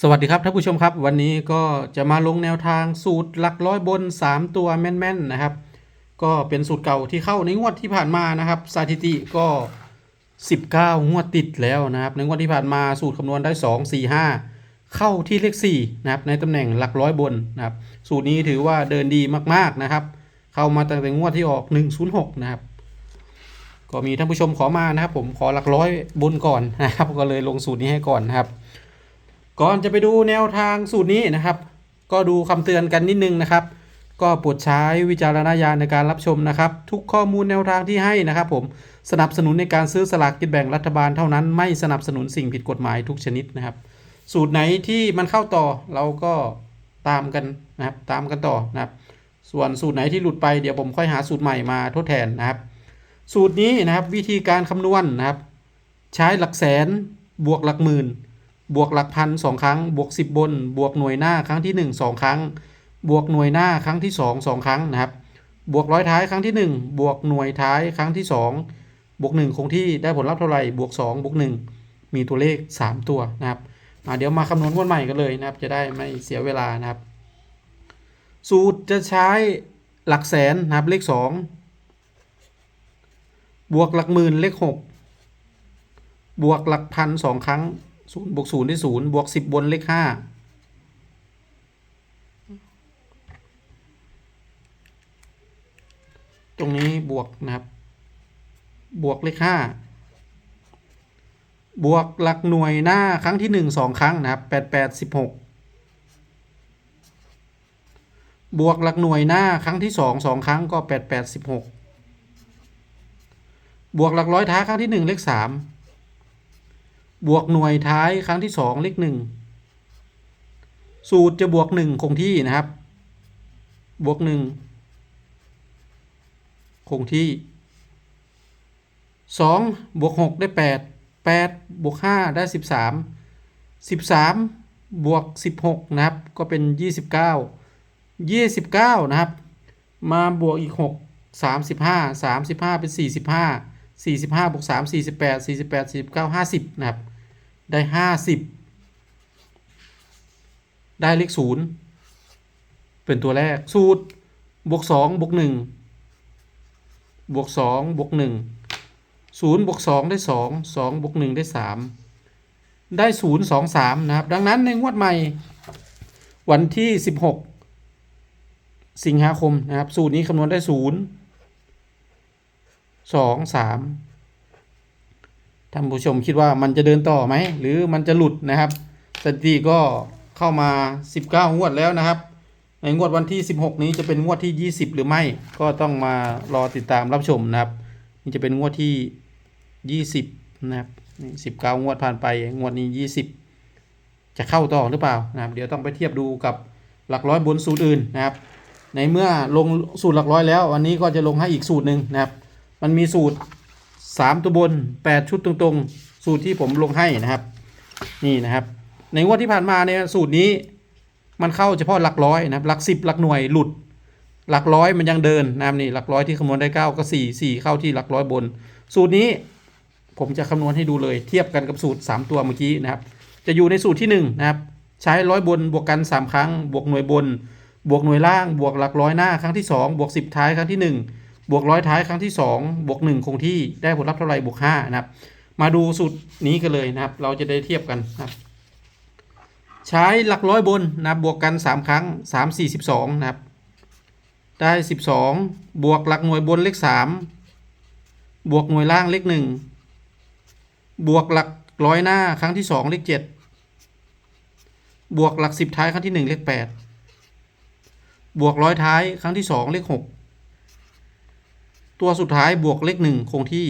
สวัสดีครับท่านผู้ชมครับ วันนี้ก็จะมาลงแนวทางสูตรหลักร้อยบน 3 ตัวแม่นๆนะครับ ก็เป็นสูตรเก่าที่เข้าในงวดที่ผ่านมานะครับสถิติก็ 19 งวดติดแล้วนะครับในงวดที่ผ่านมาสูตรคำนวณได้ 2 4 5 เข้าที่เลข4นะครับในตำแหน่งหลักร้อยบนนะครับสูตรนี้ถือว่าเดินดีมากๆนะครับ เข้ามาตั้งแต่งวดที่ออก 106 นะครับ ก็มีท่านผู้ชมขอมานะครับ ผมขอหลักร้อยบนก่อนนะครับ ก็เลยลงสูตรนี้ให้ก่อนนะครับ ก่อนจะไปดูแนวทางสูตรนี้นะครับ ก็ดูคำเตือนกันนิดนึงนะครับ ก็โปรดใช้วิจารณญาณในการรับชมนะครับ ทุกข้อมูลแนวทางที่ให้นะครับผมสนับสนุนในการซื้อสลากกินแบ่งรัฐบาลเท่านั้นไม่สนับสนุนสิ่งผิดกฎหมายทุกชนิดนะครับ สูตรไหนที่มันเข้าต่อเราก็ตามกันนะครับตามกันต่อนะครับ ส่วนสูตรไหนที่หลุดไปเดี๋ยวผมค่อยหาสูตรใหม่มาทดแทนนะครับ สูตรนี้นะครับวิธีการคำนวณนะครับ ใช้หลักแสนบวกหลักหมื่น บวกหลักพันสองครั้ง บวก 10 บน บวกหน่วยหน้าครั้งที่ 1 2 ครั้ง บวกหน่วยหน้าครั้งที่ 2 2 ครั้งนะครับ บวกร้อยท้ายครั้งที่ 1 บวกหน่วยท้ายครั้งที่ 2 บวก 1 คงที่ได้ผลลัพธ์เท่าไหร่ บวก 2 บวก 1 มีตัวเลข 3 ตัวนะครับเดี๋ยวมาคำนวณวดใหม่กันเลยนะครับ จะได้ไม่เสียเวลานะครับ สูตรจะใช้หลักแสนนะครับเลข 2 บวกหลักหมื่นเลข 6 บวกหลักพันสองครั้ง ศูนย์บวกศูนย์ได้ศูนย์บวกสิบบนเลขห้าตรงนี้บวกนะครับ บวกเลขห้าบวกหลักหน่วยหน้าครั้งที่หนึ่งสองครั้งนะครับแปดแปดสิบหกบวกหลักหน่วยหน้าครั้งที่สองสองครั้งก็แปดแปดสิบหกบวกหลักร้อยท้าครั้งที่หนึ่งเลขสาม บวกหน่วยท้ายครั้งที่สองเลขหนึ่งสูตรจะบวกหนึ่งคงที่นะครับ บวกหนึ่งคงที่สองบวกหกได้แปดแปดบวกห้าได้สิบสามสิบสามบวกสิบหกนะครับ ก็เป็นยี่สิบเก้ายี่สิบเก้านะครับ มาบวกอีกหกสามสิบห้าสามสิบห้าเป็นสี่สิบห้าสี่สิบห้าบวกสามสี่สิบแปดสี่สิบแปดสี่สิบเก้าห้าสิบนะครับ ได้ห้าสิบได้เลขศูนย์เป็นตัวแรก สูตรบวกสองบวกหนึ่งบวกสองบวกหนึ่งศูนย์บวกสองได้สองสองบวกหนึ่งได้สามได้ศูนย์สองสามนะครับ ดังนั้นในงวดใหม่ วันที่สิบหกสิงหาคมนะครับ สูตรนี้คำนวณได้ศูนย์สองสาม ท่านผู้ชมคิดว่ามันจะเดินต่อไหม หรือมันจะหลุดนะครับสถิติก็เข้ามา 19 งวดแล้วนะครับ ในงวดวันที่ 16 นี้จะเป็นงวดที่ 20 หรือไม่ ก็ต้องมารอติดตามรับชมนะครับ นี่จะเป็นงวดที่ 20 นะครับนี่19งวดผ่านไป งวดนี้ 20 จะเข้าต่อหรือเปล่านะครับ เดี๋ยวต้องไปเทียบดูกับหลักร้อยบนสูตรอื่นนะครับ ในเมื่อลงสูตรหลักร้อยแล้ว วันนี้ก็จะลงให้อีกสูตรหนึ่งนะครับ มันมีสูตร 3ตัวบน8ชุดตรงๆ สูตรที่ผมลงให้นะครับ นี่นะครับ ในงวดที่ผ่านมาเนี่ยสูตรนี้มันเข้าเฉพาะหลักร้อยนะครับหลักสิบหลักหน่วยหลุด หลักร้อยมันยังเดินนะครับนี่หลักร้อยที่คำนวณได้เก้าก็สี่สี่เข้าที่หลักร้อยบน สูตรนี้ผมจะคำนวณให้ดูเลยเทียบกันกับสูตร 3 ตัวเมื่อกี้นะครับ จะอยู่ในสูตรที่1นะครับ ใช้ร้อยบนบวกกัน 3 ครั้ง บวกหน่วยบน บวกหน่วยล่าง บวกหลักร้อยหน้าครั้งที่ 2 บวก 10 ท้ายครั้งที่ 1 บวกร้อยท้ายครั้งที่ 2 บวก 1 คงที่ได้ผลลัพธ์เท่าไหร่บวก5นะครับ มาดูสูตรนี้กันเลยนะครับ เราจะได้เทียบกันนะครับ ใช้หลักร้อยบนนะครับบวกกัน 3 ครั้ง 3 4 12 นะครับ ได้ 12 บวกหลักหน่วยบนเลข 3 บวกหน่วยล่างเลข 1 บวกหลักร้อยหน้าครั้งที่ 2 เลข 7 บวกหลัก 10 ท้ายครั้งที่ 1 เลข 8 บวกร้อยท้ายครั้งที่ 2 เลข 6 ตัวสุดท้ายบวกเลข1คงที่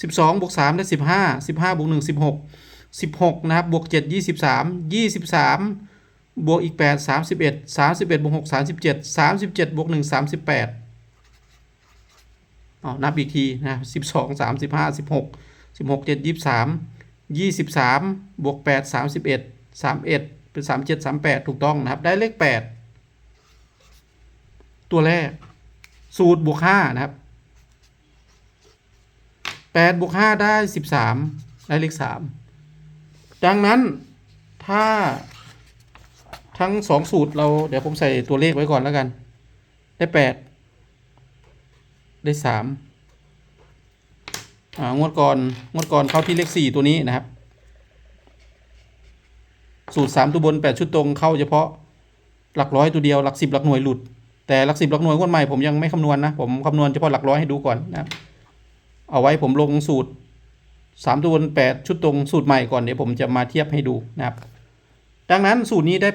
12บวก3ได้15 15บวก1 16 16นะครับบวก7 23 23บวกอีก8 31 31บวก6 37 37บวก1 38อ๋อนับอีกทีนะ12 35 16 16 7 23 23บวก8 31 31เป็น37 38ถูกต้องนะครับ ได้เลข8 ตัวแรก สูตรบวก5นะครับ8บวก5ได้13ได้เลข3ดังนั้นถ้าทั้งสองสูตรเราเดี๋ยวผมใส่ตัวเลขไว้ก่อนแล้วกัน ได้8ได้3อ่างวดก่อนงวดก่อนเข้าที่เลข4ตัวนี้นะครับ สูตร3ตัวบน8ชุดตรงเข้าเฉพาะหลักร้อยตัวเดียวหลัก10หลักหน่วยหลุด แต่หลัก10หลักหน่วยงวดใหม่ผมยังไม่คำนวณนะผมคำนวณเฉพาะหลักร้อยให้ดูก่อนนะเอาไว้ผมลงสูตร3ตัวบน8ชุดตรงสูตรใหม่ก่อนเดี๋ยวผมจะมาเทียบให้ดูนะครับ ดังนั้นสูตรนี้ได้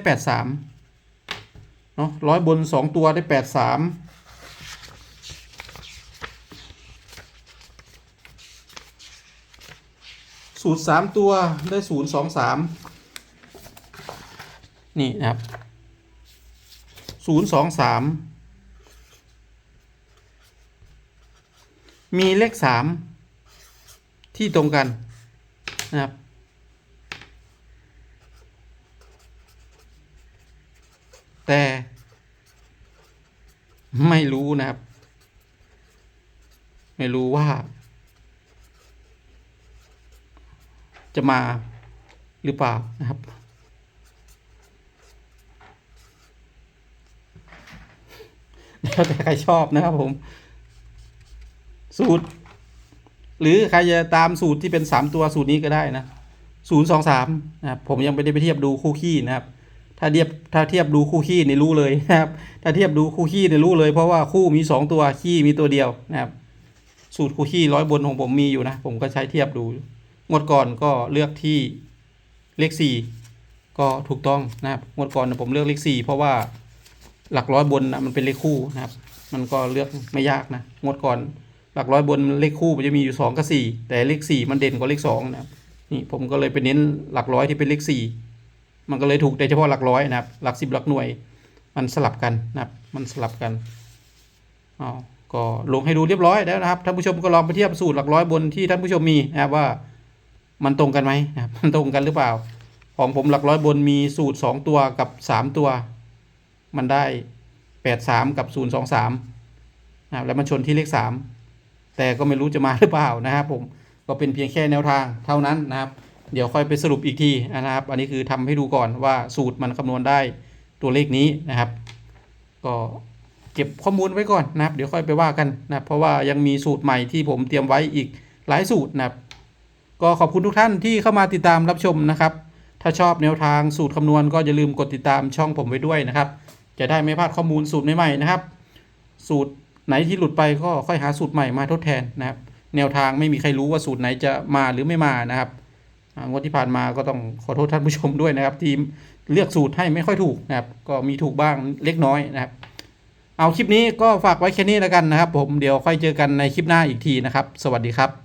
83เนาะร้อยบน2ตัวได้83สูตร3ตัวได้0 2 3นี่นะครับ 0 2 3มีเลข3ที่ตรงกันนะครับ แต่ไม่รู้นะครับ ไม่รู้ว่า จะมาหรือเปล่านะครับ แล้วแต่ใครชอบนะครับผม สูตร หรือใครจะตามสูตรที่เป็นสามตัวสูตรนี้ก็ได้นะศูนย์สองสามนะครับผมยังไม่ได้ไปเทียบดูคู่ขี้นะครับ ถ้าเทียบถ้าเทียบดูคู่ขี้นี่รู้เลยนะครับ ถ้าเทียบดูคู่ขี้นี่รู้เลย เพราะว่าคู่มีสองตัวขี้มีตัวเดียวนะครับ สูตรคู่ขี้ร้อยบนของผมมีอยู่นะ ผมก็ใช้เทียบดูงวดก่อนก็เลือกที่เลขสี่ก็ถูกต้องนะครับงวดก่อนผมเลือกเลขสี่เพราะว่า หลักร้อยบนนะมันเป็นเลขคู่นะครับ มันก็เลือกไม่ยากนะงดก่อน หลักร้อยบนเลขคู่มันจะมีอยู่สองกับสี่แต่เลขสี่มันเด่นกว่าเลขสองนะครับนี่ผมก็เลยไปเน้นหลักร้อยที่เป็นเลขสี่มันก็เลยถูกแต่เฉพาะหลักร้อยนะครับ หลักสิบหลักหน่วย มันสลับกันนะครับ มันสลับกันอ๋อก็ลงให้ดูเรียบร้อยแล้วนะครับท่านผู้ชมก็ลองไปเทียบสูตรหลักร้อยบนที่ท่านผู้ชมมีนะครับว่ามันตรงกันไหมนะครับมันตรงกันหรือเปล่า ของผมหลักร้อยบนมีสูตรสองตัวกับสามตัว มันได้แปดสามกับศูนย์สองสามนะครับแล้วมันชนที่เลขสามแต่ก็ไม่รู้จะมาหรือเปล่านะครับผมก็เป็นเพียงแค่แนวทางเท่านั้นนะครับ เดี๋ยวค่อยไปสรุปอีกทีนะครับ อันนี้คือทำให้ดูก่อนว่าสูตรมันคำนวณได้ตัวเลขนี้นะครับ ก็เก็บข้อมูลไว้ก่อนนะครับ เดี๋ยวค่อยไปว่ากันนะเพราะว่ายังมีสูตรใหม่ที่ผมเตรียมไว้อีกหลายสูตรนะครับก็ขอบคุณทุกท่านที่เข้ามาติดตามรับชมนะครับ ถ้าชอบแนวทางสูตรคำนวณก็อย่าลืมกดติดตามช่องผมไว้ด้วยนะครับ จะได้ไม่พลาดข้อมูลสูตรใหม่ๆนะครับ สูตรไหนที่หลุดไปก็ค่อยหาสูตรใหม่มาทดแทนนะครับ แนวทางไม่มีใครรู้ว่าสูตรไหนจะมาหรือไม่มานะครับงวดที่ผ่านมาก็ต้องขอโทษท่านผู้ชมด้วยนะครับทีมเลือกสูตรให้ไม่ค่อยถูกนะครับ ก็มีถูกบ้างเล็กน้อยนะครับ เอาคลิปนี้ก็ฝากไว้แค่นี้แล้วกันนะครับ ผมเดี๋ยวค่อยเจอกันในคลิปหน้าอีกทีนะครับ สวัสดีครับ